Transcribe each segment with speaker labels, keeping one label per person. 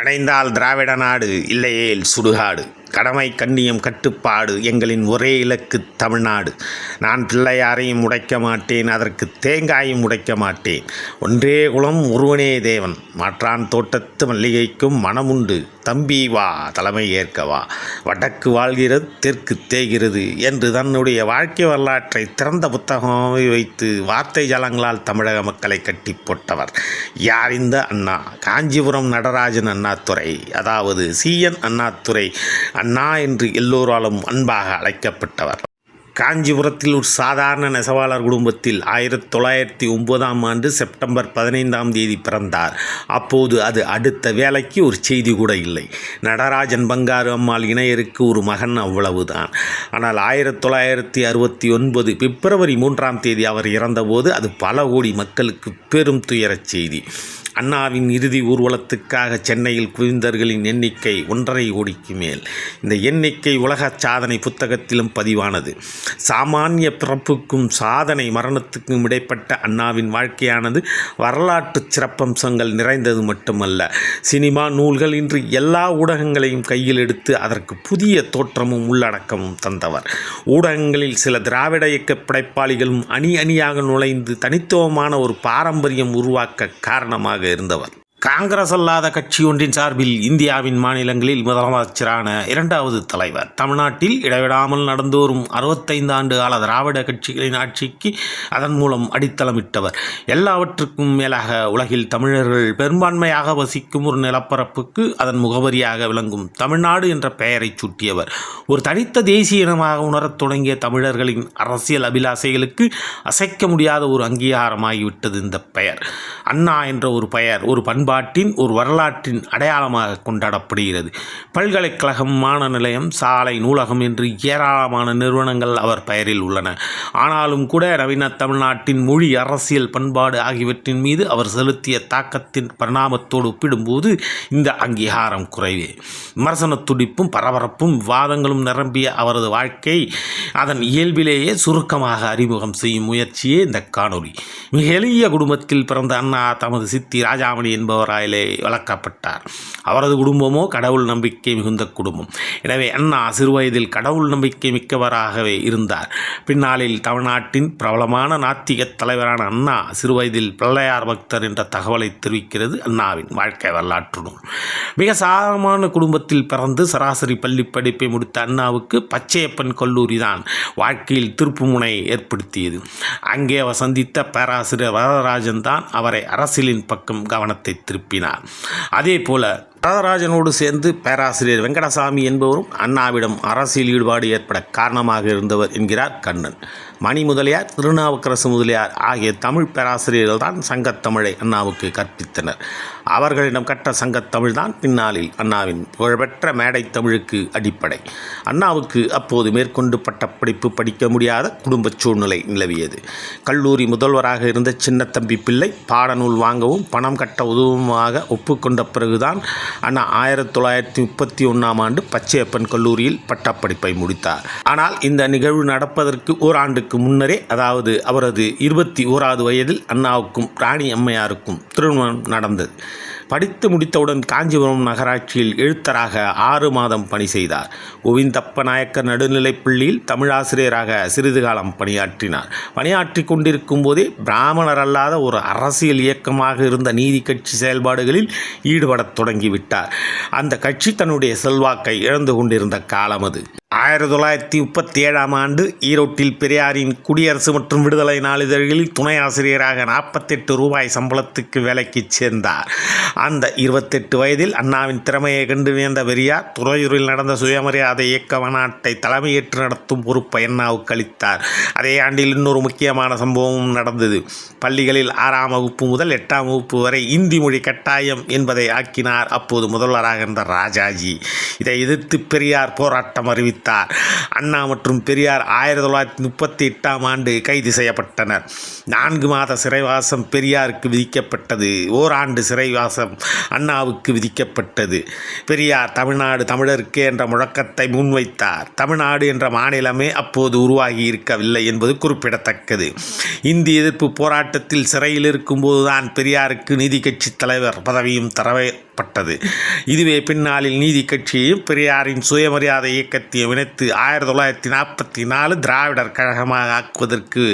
Speaker 1: அடைந்தால் திராவிட நாடு இல்லையேல் சுடுகாடு. கடமை கண்ணியம் கட்டுப்பாடு எங்களின் ஒரே இலக்கு தமிழ்நாடு. நான் பிள்ளையாரையும் உடைக்க மாட்டேன் அதற்கு தேங்காயும் உடைக்க மாட்டேன். ஒன்றே குலம் ஒருவனே தேவன். மாற்றான் தோட்டத்து மல்லிகைக்கும் மனமுண்டு. தம்பி வா தலைமை ஏற்கவா வடக்கு வாழ்கிறது தெற்கு தேய்கிறது என்று தன்னுடைய வாழ்க்கை வரலாற்றை திறந்த புத்தகமாக வைத்து வார்த்தை ஜலங்களால் தமிழக மக்களை கட்டி போட்டவர் யார் இந்த அண்ணா? காஞ்சிபுரம் நடராஜன் அண்ணாத்துறை அதாவது சிஎன் அண்ணாத்துறை அண்ணா என்று எல்லோராலும் அன்பாக அழைக்கப்பட்டவர். காஞ்சிபுரத்தில் ஒரு சாதாரண நெசவாளர் குடும்பத்தில் ஆயிரத்தி தொள்ளாயிரத்தி ஒன்பதாம் ஆண்டு செப்டம்பர் பதினைந்தாம் தேதி பிறந்தார். அப்போது அது அடுத்த வேலைக்கு ஒரு செய்தி கூட இல்லை. நடராஜன் பங்காரு அம்மாள் இணையருக்கு ஒரு மகன் அவ்வளவுதான். ஆனால் ஆயிரத்தி தொள்ளாயிரத்தி அறுபத்தி ஒன்பது பிப்ரவரி மூன்றாம் தேதி அவர் இறந்தபோது அது பல கோடி மக்களுக்கு பெரும் துயரச் செய்தி. அண்ணாவின் இறுதி ஊர்வலத்துக்காக சென்னையில் குவிந்தர்களின் எண்ணிக்கை ஒன்றரை கோடிக்கு மேல். இந்த எண்ணிக்கை உலக சாதனை புத்தகத்திலும் பதிவானது. சாமானிய பிறப்புக்கும் சாதனை மரணத்துக்கும் இடைப்பட்ட அண்ணாவின் வாழ்க்கையானது வரலாற்று சிறப்பம்சங்கள் நிறைந்தது மட்டுமல்ல. சினிமா நூல்கள் இன்று எல்லா ஊடகங்களையும் கையில் எடுத்து அதற்கு புதிய தோற்றமும் உள்ளடக்கமும் தந்தவர். ஊடகங்களில் சில திராவிட இயக்க படைப்பாளிகளும் அணி அணியாக நுழைந்து தனித்துவமான ஒரு பாரம்பரியம் உருவாக்க காரணமாக இருந்தவர். காங்கிரஸ் அல்லாத கட்சி ஒன்றின் சார்பில் இந்தியாவின் மாநிலங்களில் முதலமைச்சரான இரண்டாவது தலைவர். தமிழ்நாட்டில் இடைவிடாமல் நடந்து வரும் அறுபத்தைந்து ஆண்டு கால திராவிட கட்சிகளின் ஆட்சிக்கு அதன் மூலம் அடித்தளமிட்டவர். எல்லாவற்றுக்கும் மேலாக உலகில் தமிழர்கள் பெரும்பான்மையாக வசிக்கும் ஒரு நிலப்பரப்புக்கு அதன் முகவரியாக விளங்கும் தமிழ்நாடு என்ற பெயரை சூட்டியவர். ஒரு தனித்த தேசிய இனமாக உணரத் தொடங்கிய தமிழர்களின் அரசியல் அபிலாசைகளுக்கு அசைக்க முடியாத ஒரு அங்கீகாரமாகிவிட்டது இந்த பெயர். அண்ணா என்ற ஒரு பெயர் ஒரு பண்பாட்டின் ஒரு வரலாற்றின் அடையாளமாக கொண்டாடப்படுகிறது. பல்கலைக்கழகம் மான நிலையம் சாலை நூலகம் என்று ஏராளமான நிறுவனங்கள் அவர் பெயரில் உள்ளன. ஆனாலும் கூட நவீன தமிழ்நாட்டின் மொழி அரசியல் பண்பாடு ஆகியவற்றின் மீது அவர் செலுத்திய தாக்கத்தின் பரிணாமத்தோடு ஒப்பிடும்போது இந்த அங்கீகாரம் குறைவே. விமர்சன துடிப்பும் பரபரப்பும் விவாதங்களும் நிரம்பிய அவரது வாழ்க்கை அதன் இயல்பிலேயே சுருக்கமாக அறிமுகம் செய்யும் முயற்சியே இந்த காணொளி. மிக எளிய குடும்பத்தில் பிறந்த அண்ணா தமது சித்தி ராஜாமணி ராயிலே வளர்க்கப்பட்டார். அவரது குடும்பமோ கடவுள் நம்பிக்கை மிகுந்த குடும்பம். எனவே அண்ணா சிறுவயதில் கடவுள் நம்பிக்கை மிக்கவராகவே இருந்தார். பின்னாளில் தமிழ்நாட்டின் பிரபலமான நாத்திக தலைவரான அண்ணா சிறுவயதில் பிள்ளையார் பக்தர் என்ற தகவலை தெரிவிக்கிறது அண்ணாவின் வாழ்க்கை வரலாற்று நூல். மிக சாதாரணமான குடும்பத்தில் பிறந்து சராசரி பள்ளி படிப்பை முடித்த அண்ணாவுக்கு பச்சையப்பன் கல்லூரி தான் வாழ்க்கையில் திருப்புமுனை ஏற்படுத்தியது. அங்கே அவர் சந்தித்த பேராசிரியர் வரதராஜன் தான் அவரை அரசியலின் பக்கம் கவனத்தை திருப்பினார். அதே போல வரதராஜனோடு சேர்ந்து பேராசிரியர் வெங்கடசாமி என்பவரும் அண்ணாவிடம் அரசியல் ஈடுபாடு ஏற்பட காரணமாக இருந்தவர் என்கிறார் கண்ணன். மணி முதலியார் திருநாவுக்கரசு முதலியார் ஆகிய தமிழ் பேராசிரியர்கள் தான் சங்கத்தமிழை அண்ணாவுக்கு கற்பித்தனர். அவர்களிடம் கற்ற சங்கத்தமிழ் தான் பின்னாளில் அண்ணாவின் புகழ்பெற்ற மேடை தமிழுக்கு அடிப்படை. அண்ணாவுக்கு அப்போது மேற்கொண்டு பட்டப்படிப்பு படிக்க முடியாத குடும்ப சூழ்நிலை நிலவியது. கல்லூரி முதல்வராக இருந்த சின்னத்தம்பி பிள்ளை பாடநூல் வாங்கவும் பணம் கட்ட உதவுமாக ஒப்புக்கொண்ட பிறகுதான் அண்ணா ஆயிரத்தி தொள்ளாயிரத்தி முப்பத்தி ஒன்றாம் ஆண்டு பச்சையப்பன் கல்லூரியில் பட்டப்படிப்பை முடித்தார். ஆனால் இந்த நிகழ்வு நடப்பதற்கு ஓராண்டுக்கு முன்னரே அதாவது அவரது இருபத்தி ஓராவது வயதில் அண்ணாவுக்கும் ராணி அம்மையாருக்கும் திருமணம் நடந்தது. படித்து முடித்தவுடன் காஞ்சிபுரம் நகராட்சியில் எழுத்தராக ஆறு மாதம் பணி செய்தார். கோவிந்தப்ப நாயக்கர் நடுநிலைப் பள்ளியில் தமிழாசிரியராக சிறிது காலம் பணியாற்றினார். பணியாற்றி கொண்டிருக்கும் போதே பிராமணர் அல்லாத ஒரு அரசியல் இயக்கமாக இருந்த நீதி கட்சி செயல்பாடுகளில் ஈடுபடத் தொடங்கிவிட்டார். அந்த கட்சி தன்னுடைய செல்வாக்கை இழந்து கொண்டிருந்த காலம் அது. ஆயிரத்தி தொள்ளாயிரத்தி முப்பத்தி ஏழாம் ஆண்டு ஈரோட்டில் பெரியாரின் குடியரசு மற்றும் விடுதலை நாளிதழ்களில் துணை ஆசிரியராக நாற்பத்தெட்டு ரூபாய் சம்பளத்துக்கு வேலைக்கு சேர்ந்தார். அந்த இருபத்தெட்டு வயதில் அண்ணாவின் திறமையை கண்டு வியந்த பெரியார் துறையூரில் நடந்த சுயமரியாதை இயக்க மாநாட்டை தலைமையேற்று நடத்தும் பொறுப்பை அண்ணாவுக்கு அளித்தார். அதே ஆண்டில் இன்னொரு முக்கியமான சம்பவமும் நடந்தது. பள்ளிகளில் ஆறாம் வகுப்பு முதல் எட்டாம் வகுப்பு வரை இந்தி மொழி கட்டாயம் என்பதை ஆக்கினார் அப்போது முதல்வராக இருந்த ராஜாஜி. இதை எதிர்த்து பெரியார் போராட்டம் அறிவித்தார். வைத்தார் அண்ணா மற்றும் பெரியார் ஆயிரத்தி தொள்ளாயிரத்தி முப்பத்தி எட்டாம் ஆண்டு கைது செய்யப்பட்டனர். நான்கு மாத சிறைவாசம் பெரியாருக்கு விதிக்கப்பட்டது. ஓராண்டு சிறைவாசம் அண்ணாவுக்கு விதிக்கப்பட்டது. பெரியார் தமிழ்நாடு தமிழருக்கு என்ற முழக்கத்தை முன்வைத்தார். தமிழ்நாடு என்ற மாநிலமே அப்போது உருவாகி இருக்கவில்லை என்பது குறிப்பிடத்தக்கது. இந்திய எதிர்ப்பு போராட்டத்தில் சிறையில் இருக்கும்போதுதான் பெரியாருக்கு நீதி கட்சி தலைவர் பதவியும் தரப்பட்டது இதுவே பின்னாளில் நீதி கட்சியையும் பெரியாரின் சுயமரியாதை இயக்கத்தையும் இணைத்து ஆயிரத்தி தொள்ளாயிரத்தி நாற்பத்தி நாலு திராவிடர் கழகமாக ஆக்குவதற்கு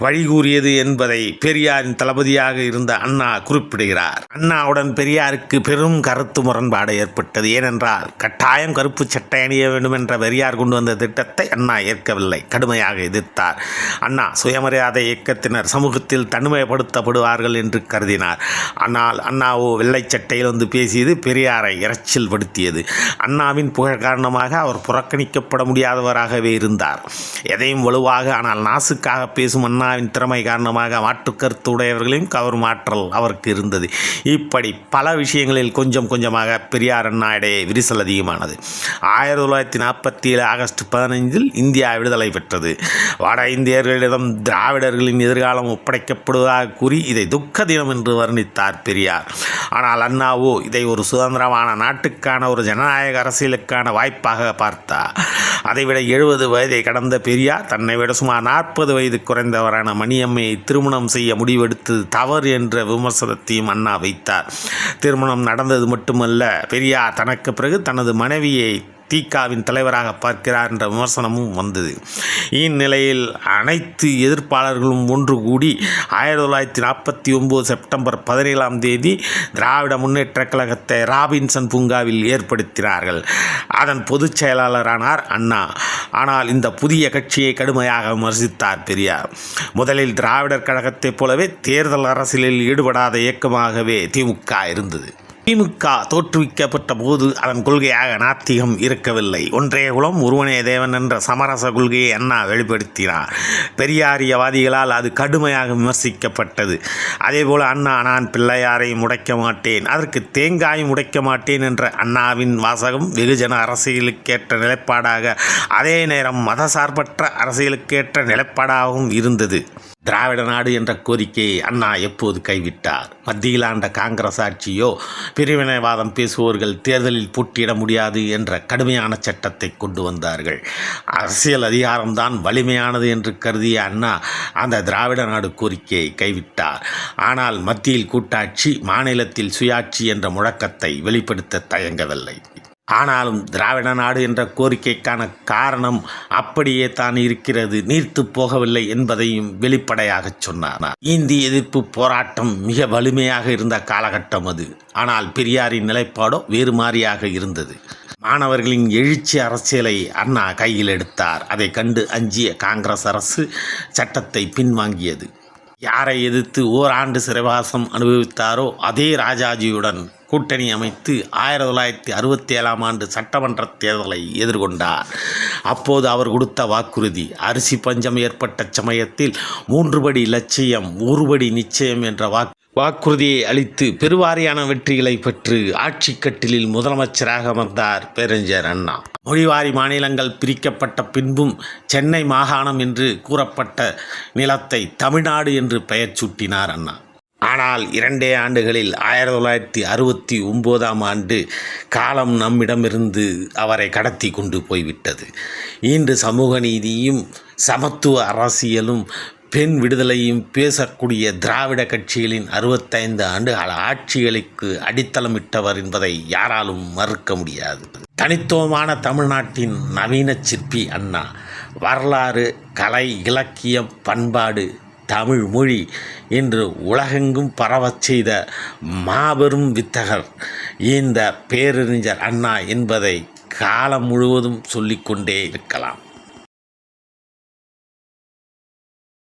Speaker 1: வழிகூறியது என்பதை பெரியாரின் தளபதியாக இருந்த அண்ணா குறிப்பிடுகிறார். அண்ணாவுடன் பெரியாருக்கு பெரும் கருத்து முரண்பாடு ஏற்பட்டது. ஏனென்றால் கட்டாயம் கருப்பு சட்டை அணிய வேண்டும் என்ற பெரியார் கொண்டு வந்த திட்டத்தை அண்ணா ஏற்கவில்லை. கடுமையாக எதிர்த்தார். அண்ணா சுயமரியாதை இயக்கத்தினர் சமூகத்தில் தனிமைப்படுத்தப்படுவார்கள் என்று கருதினார். ஆனால் அண்ணாவோ வெள்ளை சட்டையில் வந்து பேசியது பெரியாரை இறைச்சல் படுத்தியது. அண்ணாவின் புகழ் காரணமாக அவர் புறக்கணிக்க புறக்கணிக்கப்பட முடியாதவராகவே இருந்தார். எதையும் வலுவாக ஆனால் நாசுக்காக பேசும் அண்ணாவின் திறமை காரணமாக மாற்றுக்கருத்து உடையவர்களையும் கவரும் ஆற்றல் அவருக்கு இருந்தது. இப்படி பல விஷயங்களில் கொஞ்சம் கொஞ்சமாக பெரியார் அண்ணா இடையே விரிசல் அதிகமானது. ஆயிரத்தி தொள்ளாயிரத்தி நாற்பத்தி ஏழு ஆகஸ்ட் பதினைந்தில் இந்தியா விடுதலை பெற்றது. வட இந்தியர்களிடம் திராவிடர்களின் எதிர்காலம் ஒப்படைக்கப்படுவதாக கூறி இதை துக்க தினம் என்று வர்ணித்தார் பெரியார். ஆனால் அண்ணாவோ இதை ஒரு சுதந்திரமான நாட்டுக்கான ஒரு ஜனநாயக அரசியலுக்கான வாய்ப்பாக பார்த்தார். அதைவிட எழுபது வயதை கடந்த பெரியார் தன்னை விட சுமார் நாற்பது வயது குறைந்தவரான மணியம்மையை திருமணம் செய்ய முடிவெடுத்து தவறு என்ற விமர்சனத்தையும் அண்ணா வைத்தார். திருமணம் நடந்தது மட்டுமல்ல பெரியார் தனக்கு பிறகு தனது மனைவியை திகாவின் தலைவராக பார்க்கிறார் என்ற விமர்சனமும் வந்தது. இந்நிலையில் அனைத்து எதிர்ப்பாளர்களும் ஒன்று கூடி ஆயிரத்தி தொள்ளாயிரத்தி நாற்பத்தி ஒம்பது செப்டம்பர் பதினேழாம் தேதி திராவிட முன்னேற்றக் கழகத்தை ராபின்சன் பூங்காவில் ஏற்படுத்தினார்கள். அதன் பொதுச் செயலாளரானார் அண்ணா. ஆனால் இந்த புதிய கட்சியை கடுமையாக விமர்சித்தார் பெரியார். முதலில் திராவிடர் கழகத்தைப் போலவே தேர்தல் அரசியலில் ஈடுபடாத இயக்கமாகவே திமுக இருந்தது. திமுக தோற்றுவிக்கப்பட்ட போது அதன் கொள்கையாக நாத்திகம் இருக்கவில்லை. ஒன்றே குலம் ஒருவனே தேவன் என்ற சமரச கொள்கையை அண்ணா வெளிப்படுத்தினார். பெரியாரியவாதிகளால் அது கடுமையாக விமர்சிக்கப்பட்டது. அதேபோல அண்ணா நான் பிள்ளையாரையும் உடைக்க மாட்டேன். அதற்கு தேங்காயும் உடைக்க மாட்டேன் என்ற அண்ணாவின் வாசகம் வெகுஜன அரசியலுக்கேற்ற நிலைப்பாடாக அதே நேரம் மதசார்பற்ற அரசியலுக்கேற்ற நிலைப்பாடாகவும் இருந்தது. திராவிட நாடு என்ற கோரிக்கையை அண்ணா எப்போது கைவிட்டார்? மத்தியில் ஆண்ட காங்கிரஸ் ஆட்சியோ பிரிவினைவாதம் பேசுவோர்கள் தேர்தலில் போட்டியிட முடியாது என்ற கடுமையான சட்டத்தை கொண்டு வந்தார்கள். அரசியல் அதிகாரம்தான் வலிமையானது என்று கருதிய அண்ணா அந்த திராவிட நாடு கோரிக்கையை கைவிட்டார். ஆனால் மத்தியில் கூட்டாட்சி மாநிலத்தில் சுயாட்சி என்ற முழக்கத்தை வெளிப்படுத்த தயங்கவில்லை. ஆனாலும் திராவிட நாடு என்ற கோரிக்கைக்கான காரணம் அப்படியே தான் இருக்கிறது. நீர்த்து போகவில்லை என்பதையும் வெளிப்படையாகச் சொன்னார் இந்தி எதிர்ப்பு போராட்டம் மிக வலிமையாக இருந்த காலகட்டம் அது. ஆனால் பெரியாரின் நிலைப்பாடோ வேறு மாறியாக இருந்தது. மாணவர்களின் எழுச்சி அரசியலை அண்ணா கையில் எடுத்தார். அதை கண்டு அஞ்சிய காங்கிரஸ் அரசு சட்டத்தை பின்வாங்கியது. யாரை எதிர்த்து ஓராண்டு சிறைவாசம் அனுபவித்தாரோ அதே ராஜாஜியுடன் கூட்டணி அமைத்து ஆயிரத்தி தொள்ளாயிரத்தி அறுபத்தி ஏழாம் ஆண்டு சட்டமன்ற தேர்தலை எதிர்கொண்டார். அப்போது அவர் கொடுத்த வாக்குறுதி அரிசி பஞ்சம் ஏற்பட்ட சமயத்தில் மூன்று படி லட்சியம் ஒருபடி நிச்சயம் என்ற வாக்கு வாக்குறுதியை அளித்து பெருவாரியான வெற்றிகளை பெற்று ஆட்சி கட்டிலில் முதலமைச்சராக அமர்ந்தார் பேரறிஞர் அண்ணா. மொழிவாரி மாநிலங்கள் பிரிக்கப்பட்ட பின்பும் சென்னை மாகாணம் என்று கூறப்பட்ட நிலத்தை தமிழ்நாடு என்று பெயர் சூட்டினார் அண்ணா. ஆனால் இரண்டே ஆண்டுகளில் ஆயிரத்தி தொள்ளாயிரத்தி அறுபத்தி ஒம்போதாம் ஆண்டு காலம் நம்மிடமிருந்து அவரை கடத்தி கொண்டு போய்விட்டது. இன்று சமூக நீதியும் சமத்துவ அரசியலும் பெண் விடுதலையும் பேசக்கூடிய திராவிட கட்சிகளின் அறுபத்தைந்து ஆண்டுகால ஆட்சிகளுக்கு அடித்தளமிட்டவர் என்பதை யாராலும் மறுக்க முடியாது. தனித்துவமான தமிழ்நாட்டின் நவீன சிற்பி அண்ணா வரலாறு கலை இலக்கியம் பண்பாடு தமிழ் மொழி என்று உலகெங்கும் பரவச் செய்த மாபெரும் வித்தகர் இந்த பேரறிஞர் அண்ணா என்பதை காலம் முழுவதும் சொல்லிக்கொண்டே இருக்கலாம்.